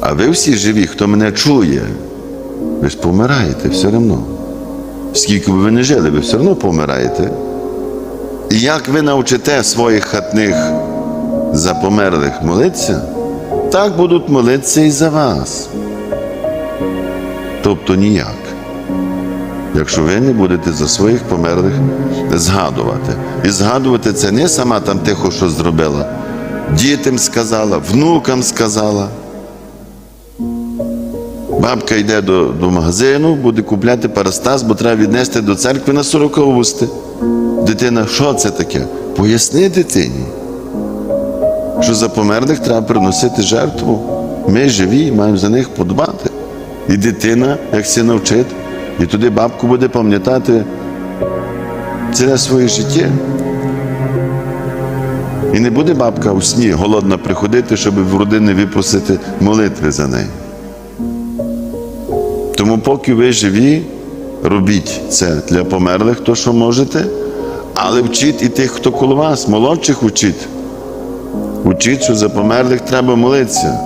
А ви всі живі, хто мене чує, ви ж помираєте все одно. Скільки б ви не жили, ви все одно помираєте. І як ви навчите своїх хатних за померлих молитися, так будуть молитися і за вас. Тобто ніяк. Якщо ви не будете за своїх померлих згадувати. І згадувати це не сама там тихо що зробила. Дітям сказала, внукам сказала. Бабка йде до, до магазину, буде купляти парастаз, бо треба віднести до церкви на сороковусти. Дитина, що це таке? Поясни дитині, що за померлих треба приносити жертву. Ми живі, маємо за них подбати. І дитина, як се навчить, і туди бабку буде пам'ятати ціле своє життя. І не буде бабка у сні голодна приходити, щоб в родини випросити молитви за неї. Тому, поки ви живі, робіть це для померлих, то що можете, але вчіть і тих, хто коло вас, молодших учіть. Учіть, що за померлих треба молитися.